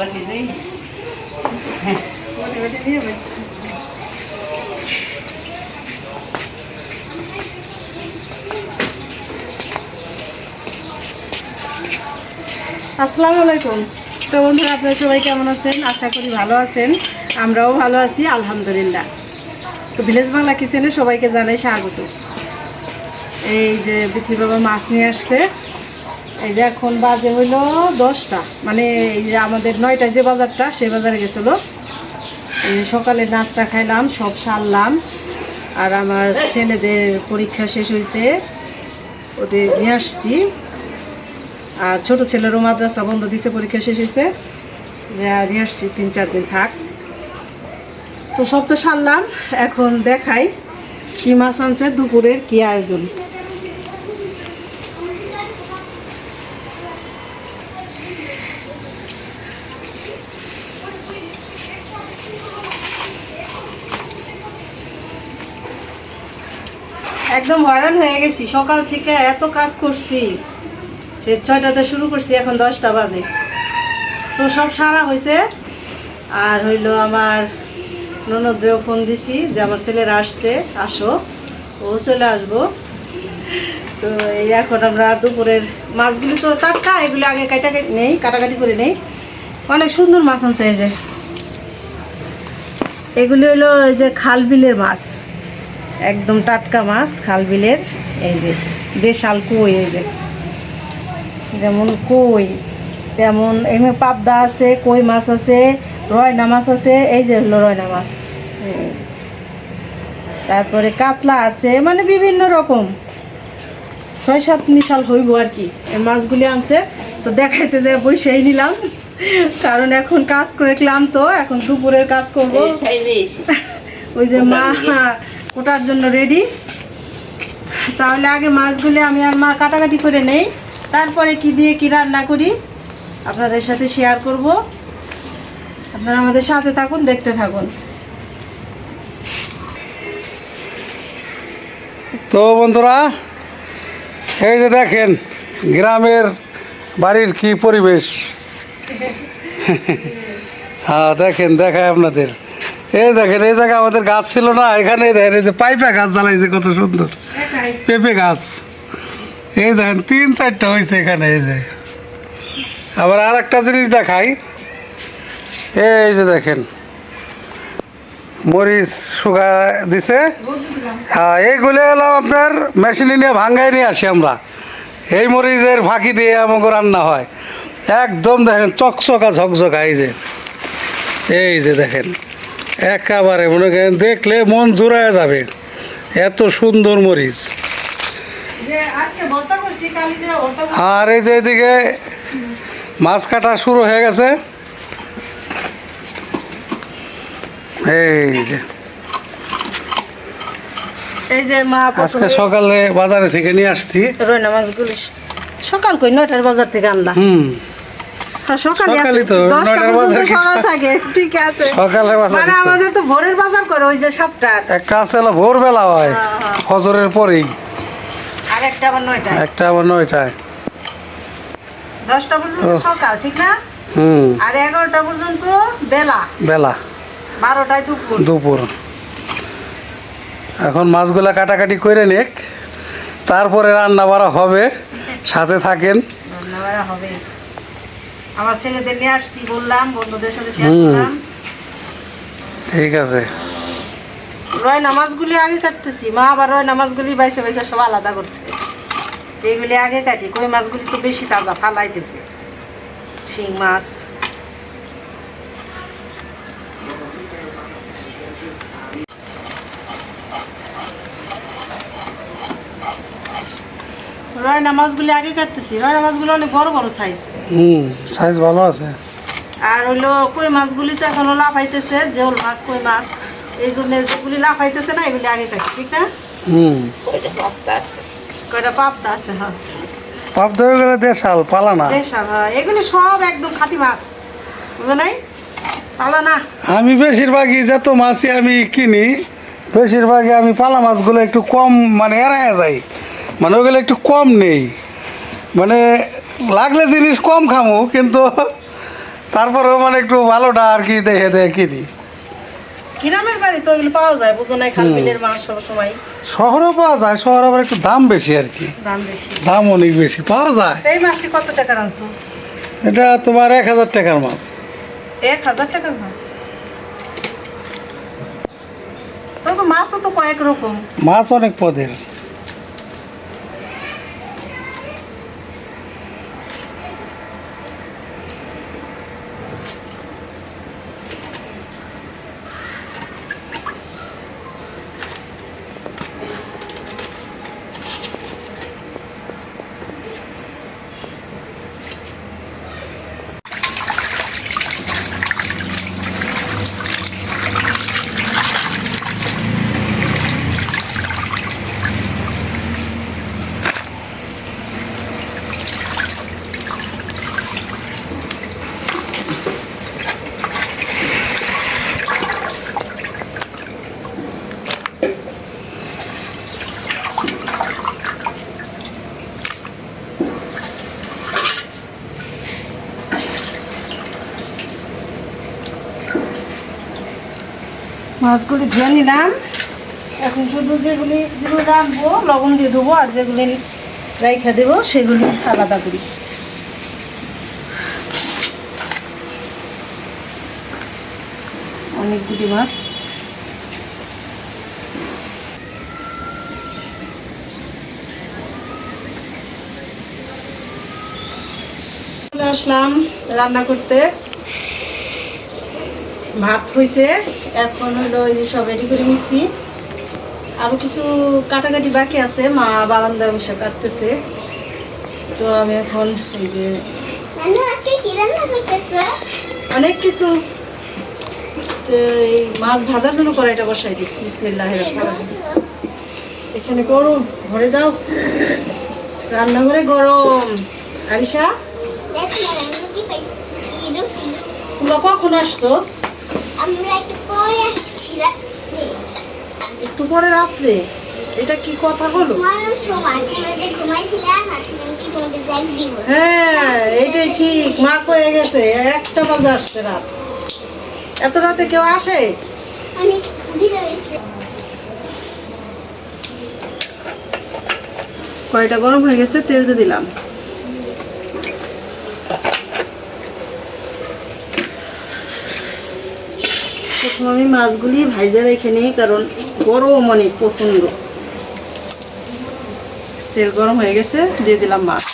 আসসালামু আলাইকুম। তো বন্ধুরা, আপনারা সবাই কেমন আছেন? আশা করি ভালো আছেন। আমরাও ভালো আছি, আলহামদুলিল্লাহ। তো ভিলেজ বাংলা কিচেনে সবাইকে জানাই স্বাগত। এই যে পৃথিবী বাবা মাছ নিয়ে আসছে। এই যে এখন বাজে হইল দশটা। মানে এই যে আমাদের নয়টায় যে বাজারটা, সে বাজারে গেছিল। সকালে নাস্তা খাইলাম, সব সারলাম। আর আমার ছেলেদের পরীক্ষা শেষ হয়েছে ওদের নিয়ে আসছি। আর ছোট ছেলেরও মাদ্রাসা বন্ধ দিছে, পরীক্ষা শেষ হয়েছে নিয়ে আসছি, তিন চার দিন থাক। তো সব তো সারলাম, এখন দেখাই কি মাছ আনছে, দুপুরের কি আয়োজন। একদম হয়রান হয়ে গেছি। সকাল থেকে এত কাজ করছি। সে ছয়টাতে শুরু করছি, এখন দশটা বাজে। তো সব সারা হয়েছে। আর হইল আমার ননদেও ফোন দিছি যে আমার ছেলেরা আসছে, আসো। ও চলে আসব। তো এই এখন আমরা দুপুরের মাছগুলি তো টাটকা, এগুলি আগে কাটা নেই, কাটাকাটি করে নেই। অনেক সুন্দর মাছ আনছে এই যে। এগুলি হলো এই যে খাল বিলের মাছ। একদম টাটকা মাছ খাল বিলের এই যে দেশাল কই এই যে। যেমন কই তেমন এখানে পাবদা আছে কই মাছ আছে রয়না মাছ আছে এই যে হলো রয়না মাছ। তারপরে কাতলা আছে মানে বিভিন্ন রকম। ছয় সাত মিশাল হইব আর কি এই মাছগুলি আনছে। তো দেখাইতে যে বসেই নিলাম। কারণ এখন কাজ করে ক্লান্ত এখন দুপুরের কাজ করব। ওই যে মা ওটার জন্য রেডি তাহলে আগে মাছগুলি আমি আর মা কাটাকাটি করে নেই। তারপরে কি দিয়ে কি রান্না করি, আপনাদের সাথে শেয়ার করব। আপনারা আমাদের সাথে থাকুন, দেখতে থাকুন। তো বন্ধুরা, এই যে দেখেন, গ্রামের বাড়ির কি পরিবেশ। হ্যাঁ দেখেন, দেখায় আপনাদের। এই দেখেন এই জায়গায় আমাদের গাছ ছিল না এখানে দেখেন এই যে পাইপা গাছ জ্বালাইছে কত সুন্দর। পেঁপে গাছ। এই দেখেন তিন চারটা হয়েছে এখানে এই যে। আবার আর একটা জিনিস দেখাই। এই যে দেখেন মরিচ শুকা দিছে। হ্যাঁ এইগুলো হলো আপনার মেশিনে নিয়ে ভাঙ্গাই নিয়ে আসি আমরা। এই মরিচের ফাঁকি দিয়ে আমাকে রান্না হয়। একদম দেখেন চকচকা ঝকঝকা এই যে। এই যে দেখেন। একেবারে মনে করেন দেখলে মন জুড়ায় যাবে। এত সুন্দর মরিচ। আর এই যে এদিকে মাছ কাটা শুরু হয়ে গেছে। এই যে। এই যে মা আজকে সকালে বাজারে থেকে নিয়ে আসছি। রয়না মাছগুলি। সকাল কই নয়টার বাজার থেকে আনলাম হুম। সকালে আছে। তো, দশটা বাজার সকাল থাকে ঠিক আছে। সকালে বাজার মানে আমাদের তো ভোরের বাজার করে ওই যে একটা আছে হলো ভোরবেলা হয় হ্যাঁ, হ্যাঁ। ফজরের পরেই। আর একটা আবার নয়টা একটা আবার নয়টায়। দশটা পর্যন্ত সকাল ঠিক না? হুম। আর এগারোটা পর্যন্ত বেলা। বেলা। বারোটায় দুপুর। দুপুর। এখন মাছগুলা কাটাকাটি করে নেক। তারপরে রান্না বাড়া হবে। সাথে থাকেন। হবে আমার ছেলেদের নিয়ে আসছি বললাম বন্ধুদের সাথে শেয়ার। করলাম। ঠিক আছে। রয়না মাছগুলি আগে কাটতেছি মা আবার রয়না মাছগুলি বাইসে বাইসে সব আলাদা করছে। এইগুলি আগে কাটি কই মাছগুলি তো বেশি তাজা ফালাইতেছে। শিং মাছ। রয়না মাছগুলি আগে কাটতেছি রয়না মাছগুলো অনেক বড় বড় সাইজ হুম সাইজ ভালো আছে। আর হইল কই মাছগুলি তো এখনও লাফাইতেছে জেউল মাছ কই মাছ এই জন্য যেগুলি লাফাইতেছে না এগুলি আগে কাটি ঠিক না? হুম। কয়টা পাপ্তা আছে। কয়টা পাবদা আছে হ্যাঁ। পাপ ধরে গেলে দেশাল পালানা দেশাল হ্যাঁ এগুলি সব একদম খাঁটি মাছ বুঝো নাই? পালা না। আমি বেশিরভাগই যত মাছই আমি কিনি বেশিরভাগই আমি পালা মাছগুলো একটু কম মানে এড়ায় যাই। মানে ওগুলো একটু কম নেই। মানে লাগলে জিনিস কম খামু কিন্তু তারপরেও মানে একটু ভালোটা আর কি দেখে দেখে কিনি। গ্রামের বাড়ি তো এগুলো পাওয়া যায় বুঝো নাই খাল বিলের মাছ সব সময়। শহরেও পাওয়া যায় শহরে আবার একটু দাম বেশি আর কি। দাম বেশি। দাম অনেক বেশি পাওয়া যায়। এই মাছটি কত টাকার আনছো? এটা তোমার এক হাজার টাকার মাছ। এক হাজার টাকার মাছ? তবে মাছও তো কয়েক রকম। মাছ অনেক পদের। মাছগুলি ধুয়ে নিলাম। এখন শুধু যেগুলি যেগুলো রাখব, লবণ দিয়ে দেবো আর যেগুলি রাইখা দেবো, সেগুলি আলাদা করি। অনেকগুলি মাছ। আসলাম রান্না করতে। ভাত হয়েছে এখন হলো এই যে সব রেডি করে নিচ্ছি আরও কিছু কাটাকাটি বাকি আছে মা বারান্দায় বসে কাটতেছে। তো আমি এখন এই যে অনেক কিছু। এই মাছ ভাজার জন্য কড়াইটা বসাই দিই। বিসমিল্লাহ এখানে গরম ঘরে যাও। রান্নাঘরে গরম। আরিশা? তোমরা কখন আসছো? আমরা একটু পরে আসছি রাত্রে। একটু পরে রাত্রে? এটা কি কথা হলো? হ্যাঁ এইটাই ঠিক। মা কয়ে গেছে একটা বাজে আসছে রাত। এত রাতে কেউ আসে? কয়টা গরম হয়ে গেছে তেল দিয়ে দিলাম। আমি মাছগুলি ভাইজা রেখে নিই, কারণ গরম অনেক প্রচণ্ড। তেল গরম হয়ে গেছে, দিয়ে দিলাম মাছ।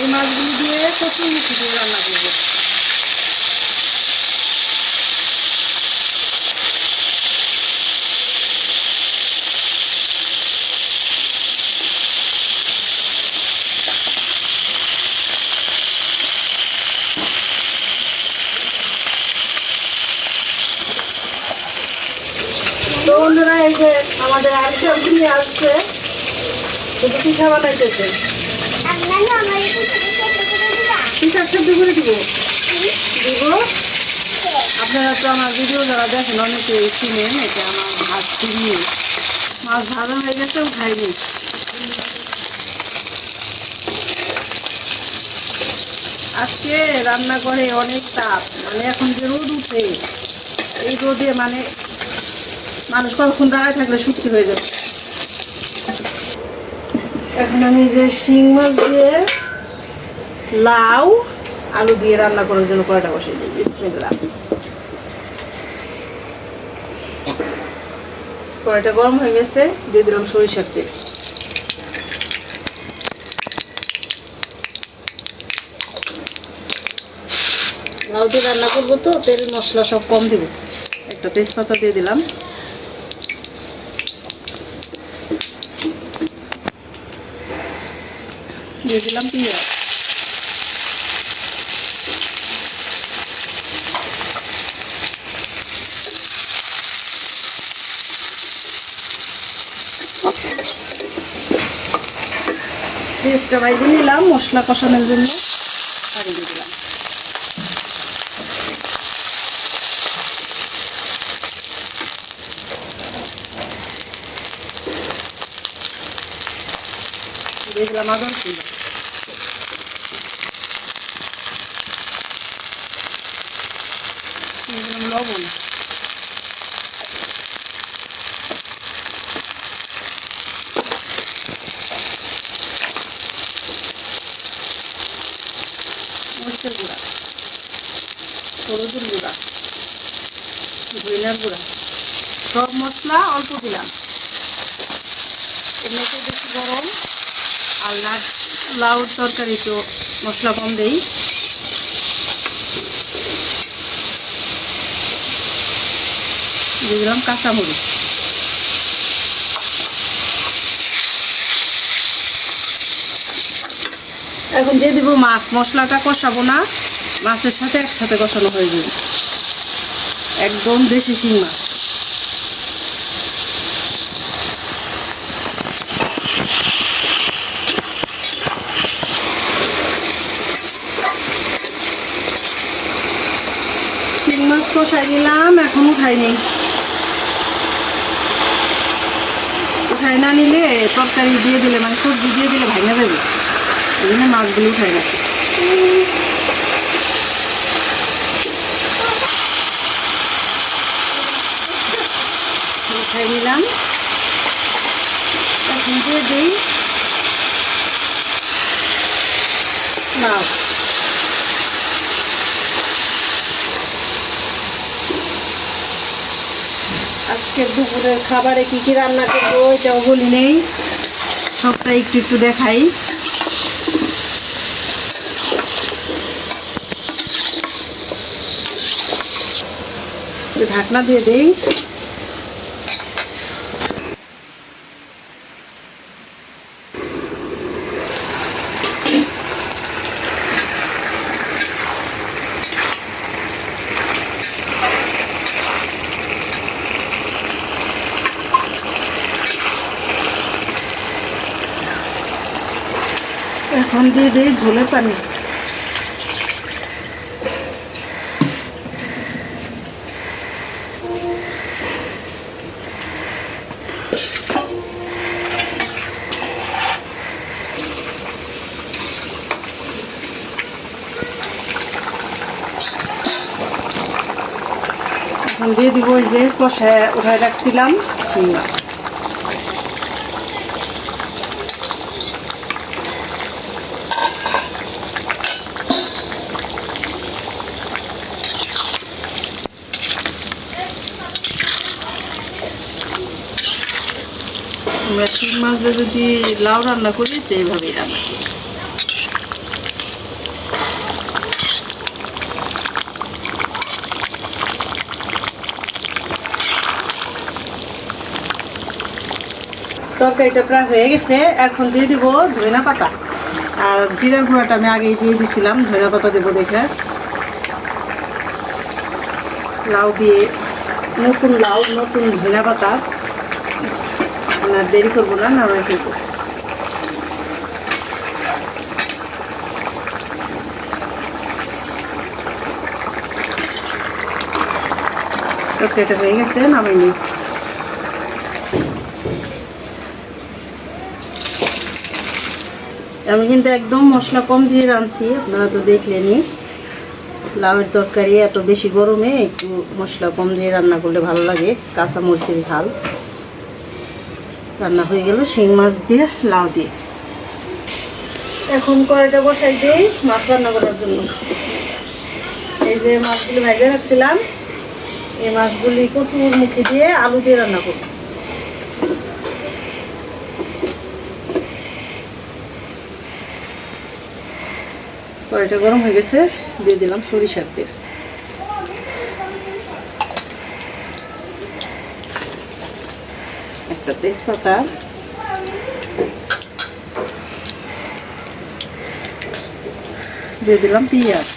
এই মাছগুলি দিয়ে কচুর মুখি দিয়ে রান্না করব তো বন্ধুরা এই আমাদের আরিসা নিয়ে আসছে। শুধু পিঠা বানাইতেছে আর ছোট ছোট করে দিবা? দিব? আপনারা তো আমার ভিডিও যারা দেখেন, অনেকে চিনেন, এটা আমার ভাত চিনি মাছ ভালো হয়ে গেছে খাইনি। আজকে রান্না করে অনেক তাপ মানে এখন যে রোদ উঠে, এই রোদে মানে মানুষ কতক্ষণ দাঁড়ায় থাকলে শুক্তি হয়ে যাবে? এখন আমি যে শিং মাছ দিয়ে লাউ, আলু দিয়ে রান্না করার জন্য কয়টা বসিয়ে দিই। বিসমিল্লাহ। কড়াইটা গরম হয়ে গেছে, দিয়ে দিলাম সরিষার তেল। লাউ দিয়ে রান্না করব তো, তেল মশলা সব কম দিব। একটা তেজপাতা দিয়ে দিলাম। দিয়ে দিলাম পেঁয়াজ। পেঁয়াজটা বাইরে নিলাম, মশলা কষানোর জন্য। পানি দিয়ে দিলাম। দিয়ে দিলাম আদা রসুন বাটা। দিয়ে দিলাম লবণ মরিচের গুঁড়া হলুদের গুঁড়া ধইনার গুঁড়া সব মশলা অল্প দিলাম এমনিতে বেশি গরম আর লাউ লাউর তরকারি তো মশলা কম দেই। দিলাম কাঁচামরিচ এখন দিয়ে দিব মাছ। মশলাটা কষাবো না। মাছের সাথে একসাথে কষানো হয়ে যাবে। একদম দেশি শিং মাছ শিং কষাই নিলাম, এখন উঠাইনি উঠাই না নিলে তরকারি দিয়ে দিলে মানে সবজি দিয়ে দিলে ভাঙা যাবে। এই জন্য মাছগুলো উঠাই রাখি। উঠাই নিলাম। এখন দিয়ে দিই মাছ আজকের দুপুরের খাবারে কি কি রান্না করব, এটাও বলি নেই। সবটা একটু একটু দেখাই। ঢাকনা দিয়ে দেই। এখন দিয়ে দিই ঝোলের পানি। দিয়ে দিব যে কষায় উঠায় রাখছিলাম শিং মাছ আমরা শিং মাছ দিয়ে যদি লাউ রান্না করি, তো এইভাবেই রান্না করি। তরকারিটা প্রায় হয়ে গেছে, এখন দিয়ে দিব ধনিয়া পাতা। আর জিরা গুঁড়াটা আমি আগেই দিয়ে দিছিলাম ধনিয়া পাতা দেবো দেখে। লাউ দিয়ে নতুন লাউ, নতুন ধনিয়া পাতা। না, দেরি করব না না আমি ফেলব হয়ে গেছে নামাই আমি কিন্তু একদম মশলা কম দিয়ে রাঁধছি, আপনারা তো দেখলেনই। লাউয়ের তরকারি এত বেশি গরমে একটু মশলা কম দিয়ে রান্না করলে ভালো লাগে কাঁচা মরিচের ঝাল। রান্না হয়ে গেল, শিং মাছ দিয়ে, লাউ দিয়ে। এখন কড়াইটা বসাই দিই, মাছ রান্না করার জন্য। এই যে মাছগুলি ভেজে রাখছিলাম, এই মাছগুলি কচুর মুখে দিয়ে আলু দিয়ে রান্না করব। কড়াইটা গরম হয়ে গেছে, দিয়ে দিলাম সরিষার তেল। একটা তেজপাতা দিয়ে দিলাম পেঁয়াজ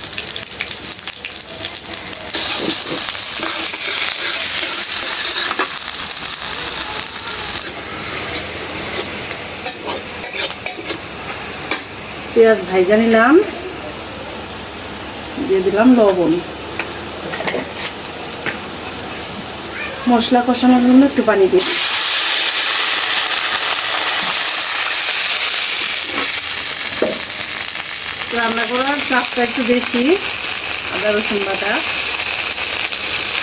পেঁয়াজ ভাইজা নিলাম। দিয়ে দিলাম লবণ। মশলা কষানোর জন্য একটু পানি দিই করার চাপটা একটু বেশি, আদা রসুন বাটা।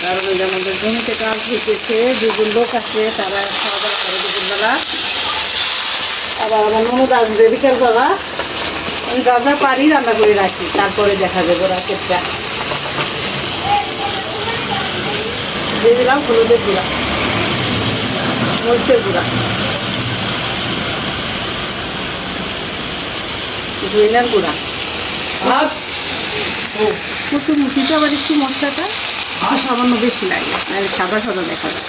কারণ ওই আমাদের জমিতে কাজ হইতেছে, দুজন লোক আছে, তারা খাওয়া দাওয়া করে দুপুরবেলা। আবার আমার ননদ আসবে বিকেলবেলা। আমি যা পারি রান্না করে রাখি, তারপরে দেখা যাবে রাতেরটা দিয়ে দিলাম হলুদের গুঁড়া, মরিচের গুঁড়া। ধইনার গুঁড়া। প্রচুর মুখিটা আবার একটু মশলাটা? একটু সামান্য বেশি লাগে নাহলে সাদা সাদা দেখা যায়।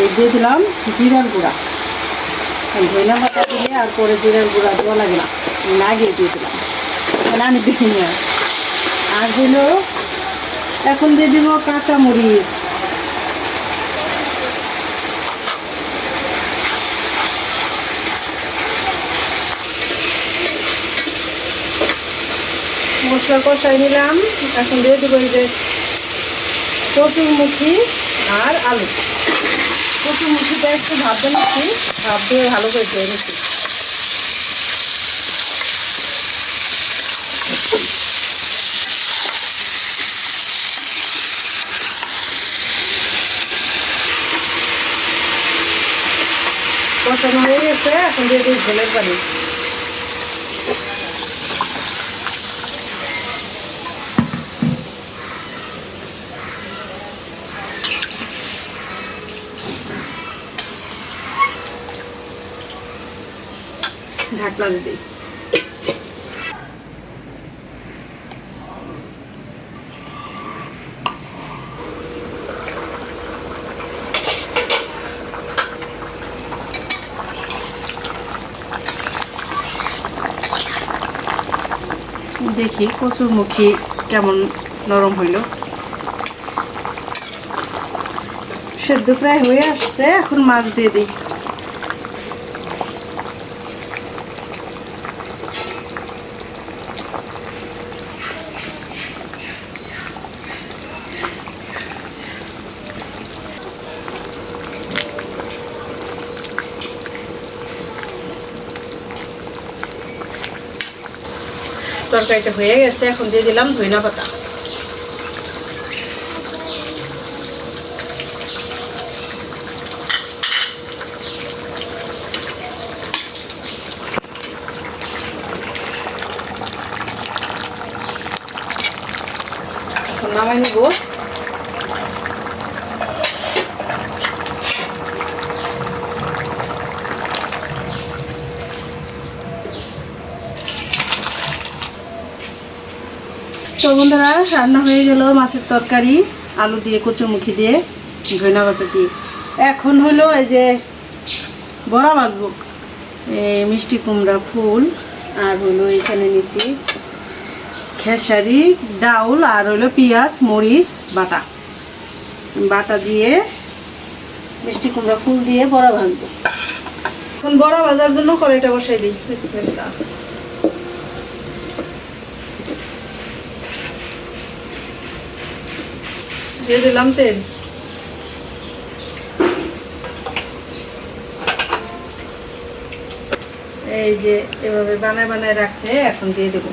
এই দিয়ে দিলাম জিরার গুঁড়া। ধইনা পাতা দিলে আর পরে জিরার গুঁড়া দেওয়া লাগে না। আগে দিয়ে দিলাম। মানে আমি দিই আর হলো এখন দিয়ে দিব কাঁচা মরিচ মশলা কষাই নিলাম। এখন দিয়ে দেবো এই যে কচুরমুখী আর আলু। কচুরমুখীটা একটু ভাবতে নিচ্ছি ভাব দিয়ে ভালো করে ধুয়ে নিচ্ছি। কষানো হয়ে গেছে, এখন দিয়ে দিই ঝোলের পানি। দিয়ে দিই দেখি কচুর মুখী কেমন নরম হইল। সেদ্ধ প্রায় হয়ে আসছে, এখন মাছ দিয়ে দিই। তরকারিটা হয়ে গেছে এখন দিয়ে দিলাম ধইনা পাতা এখন নামাই নিব তো বন্ধুরা রান্না হয়ে গেল মাছের তরকারি, আলু দিয়ে, কচুমুখি দিয়ে ধনিয়া পাতা দিয়ে এখন হলো এই যে বড়া ভাজবো। এই মিষ্টি কুমড়া, ফুল, আর হলো এখানে নিছি খেসারি, ডাউল, আর হলো পেঁয়াজ, মরিচ, বাটা। বাটা দিয়ে মিষ্টি কুমড়া, ফুল দিয়ে বড়া ভাজবো। এখন বড়া ভাজার জন্য কড়াইটা বসাই দিই। দিয়ে দিলাম তেল। এই যে এভাবে বানায় বানায় রাখছে এখন দিয়ে দেবো।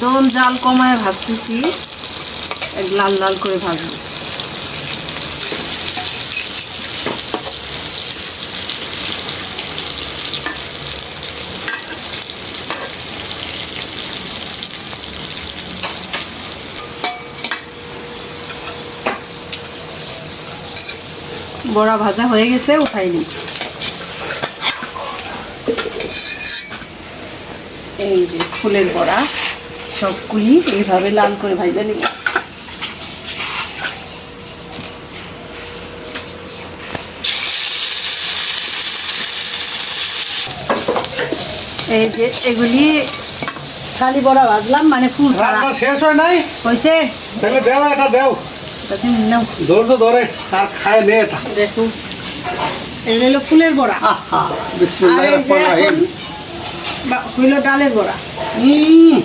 একদম জাল কমায় ভাজতেছি। লাল লাল করে ভাজবো। বড়া ভাজা হয়ে গেছে উঠাই নিই এই যে ফুলের বড়া। সবগুলি এইভাবে লাল করে ভাজা নিব এই যে এগুলি খালি বড়া ভাজলাম মানে ফুল রান্না শেষ হয় নাই? হয়েছে তাহলে দেও এটা দেও। তুমি নাও। ধৈর্য ধরে আর খায় নে এটা। দেখো এগুলো হলো ফুলের বড়া। বিসমিল্লাহির রহমানির রহিম। হইল ডালের বড়া। হুম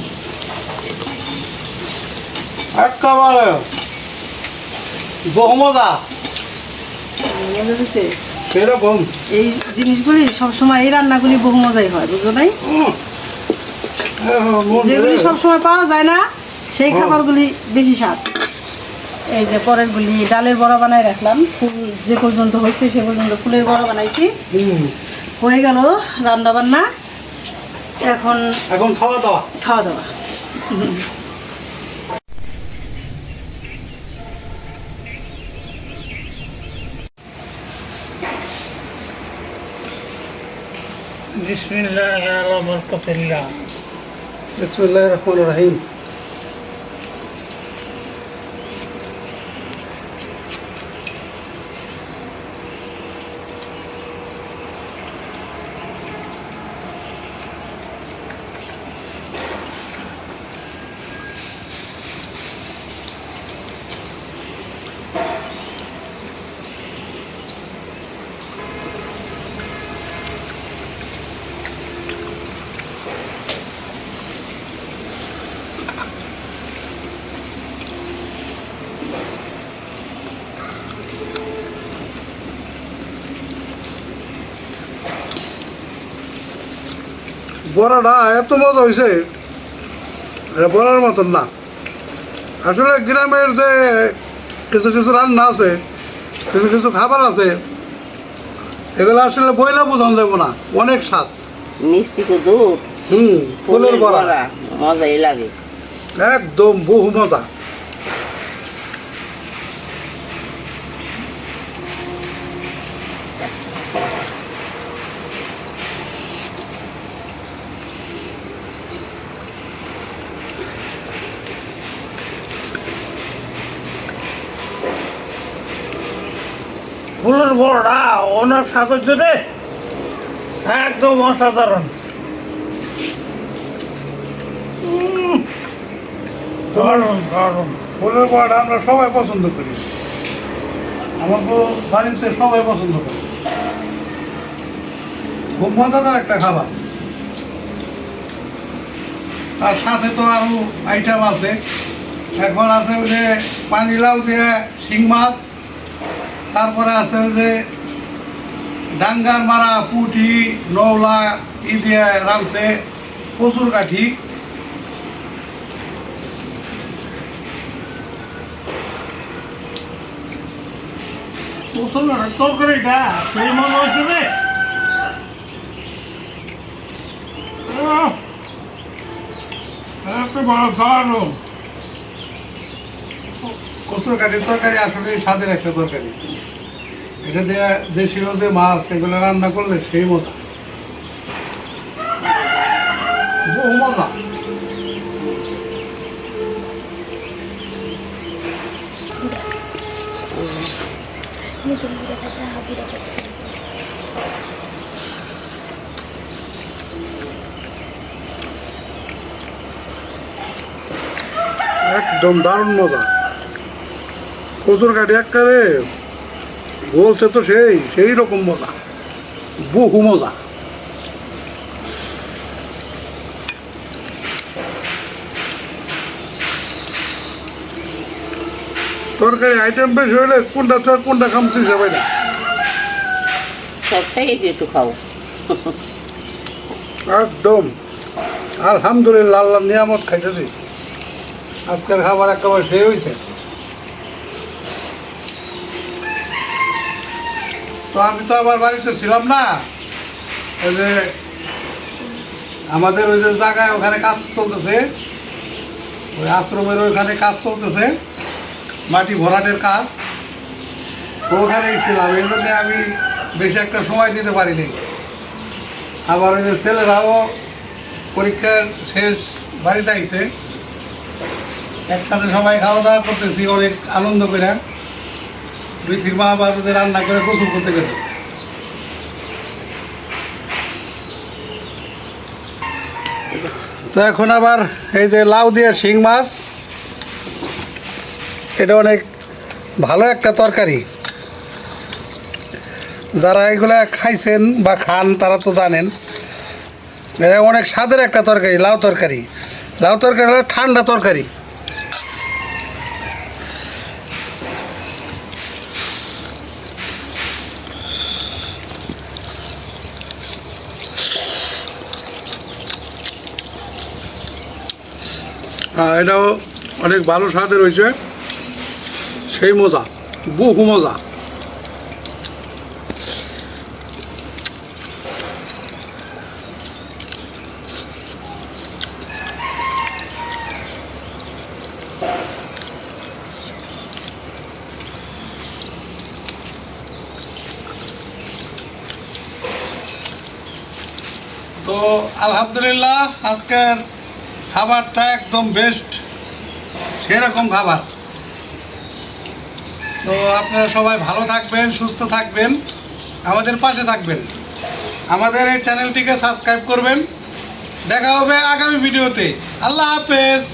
একেবারে হয়েছে সেরকম এই জিনিসগুলি সবসময় এই রান্নাগুলি বহু মজাই হয় বুঝলো নাই? যেগুলি সবসময় পাওয়া যায় না সেই খাবারগুলি বেশি স্বাদ। এই যে পরেরগুলি ডালের বড়া বানাই রাখলাম ফুল যে পর্যন্ত হয়েছে সে পর্যন্ত ফুলের বড়া বানাইছি। হয়ে গেল রান্না বান্না এখন এখন খাওয়া দাওয়া। খাওয়া দাওয়া। বিসমিল্লাহ আলা বরকতিল্লাহ বিসমিল্লাহির রহমানির রহিম বড়াটা এত মজা হয়েছে এটা বলার মতন না। আসলে গ্রামের যে কিছু কিছু রান্না আছে কিছু কিছু খাবার আছে এগুলো আসলে বইলা বোঝানো যাব না। অনেক স্বাদ। মিষ্টি দুধ হুম ফুলের বড়া মজাই লাগে। একদম বহু মজা ফুলের বড়া অনেক সাহায্য রে একদম অসাধারণ। আমরা বাড়িতে সবাই পছন্দ করে। খুব মজাদার একটা খাবার। তার সাথে তো আরও আইটেম আছে। এখন আছে পানি লাউ দিয়ে শিং মাছ। তারপরে আছে ওই যে ডাঙ্গার মারা পুঁটি নৌলা ই দিয়ে রাঁধছে প্রচুর কাঠি মুসলমানের তরকারিটা সেই মনে হচ্ছে রে আহ, এত বড় দারুণ। কচুর কাঠির তরকারি আসলে স্বাদের একটা তরকারি। এটা দিয়ে দেশীয় যে মাছ, এগুলো রান্না করলে সেই মজা। বহু মজা। একদম দারুণ মজা। কচুর কাঠি একবারে বলছে তো সেই সেই রকম মজা। বহু মজা। তরকারি আইটেম বেশি হইলে কোনটা থেকে কোনটা খামতে যাবে না। সবটাই একটু একটু খাও। একদম। আলহামদুলিল্লাহ আল্লাহ নিয়ামত খাইতেছি। আজকের খাবার একেবারে সেই হয়েছে তো আমি তো আবার বাড়িতে ছিলাম না। ওই যে আমাদের ওই যে জায়গায় ওখানে কাজ চলতেছে। ওই আশ্রমের ওইখানে কাজ চলতেছে। মাটি ভরাটের কাজ। তো ওখানেই ছিলাম। এই জন্যে আমি বেশি একটা সময় দিতে পারিনি। আবার ওই যে ছেলেরাও পরীক্ষার শেষ বাড়িতে আইছে। একসাথে সবাই খাওয়া দাওয়া করতেছি, অনেক আনন্দ করে। পৃথিবীর মা বাবাদের রান্না করে গোসল করতে গেছে। তো এখন আবার এই যে লাউ দিয়ে শিং মাছ, এটা অনেক ভালো একটা তরকারি। যারা এগুলা খাইছেন বা খান, তারা তো জানেন এটা অনেক স্বাদের একটা তরকারি, লাউ তরকারি। লাউ তরকারি ঠান্ডা তরকারি। এটাও অনেক ভালো স্বাদের রয়েছে সেই মজা বহু মজা। তো আলহামদুলিল্লাহ আজকের খাবারটা একদম বেস্ট সেরকম খাবার। তো আপনারা সবাই ভালো থাকবেন, সুস্থ থাকবেন, আমাদের পাশে থাকবেন। আমাদের এই চ্যানেলটিকে সাবস্ক্রাইব করবেন। দেখা হবে আগামী ভিডিওতে আল্লাহ হাফেজ।